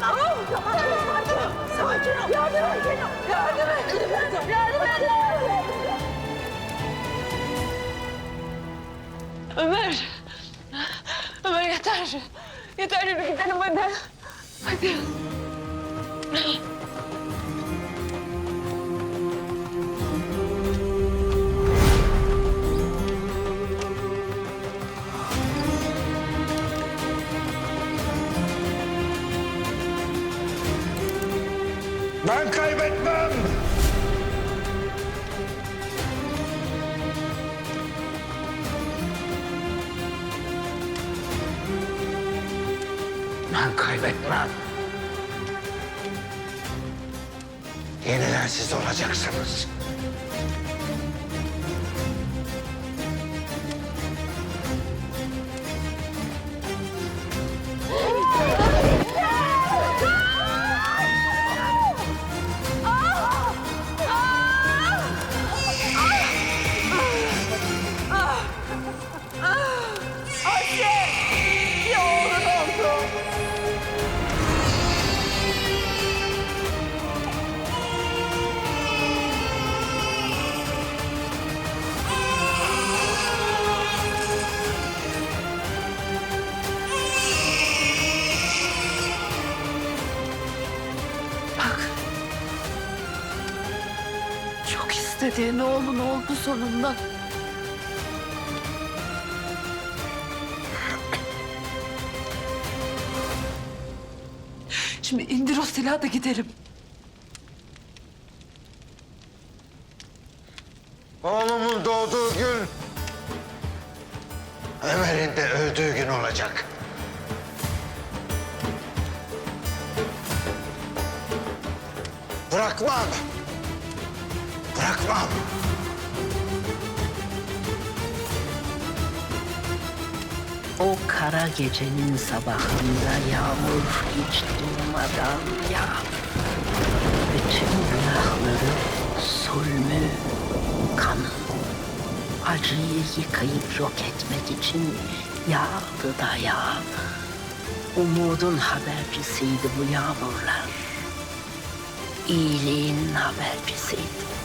tamam. Tamam. Sakin ol. Yardım et. Yardım et. Ömer. Ömer yeter. Yeter yürü gidelim hadi. Hadi. Ben kaybetmem. Ben kaybetmem. Yeniden siz olacaksınız. Bak. Çok istediğin oğlun oldu sonunda. Şimdi indir o silahı da gidelim. Oğlumun doğduğu gün... Ömer'in de öldüğü gün olacak. Bırakmam. Bırakmam. O kara gecenin sabahında yağmur hiç durmadan yağ. Bütün günahları, zulmü, kanı, acıyı yıkayıp yok etmek için yağdı da yağdı. Umudun habercisiydi bu yağmurlar. İyiliğin habercisiydi.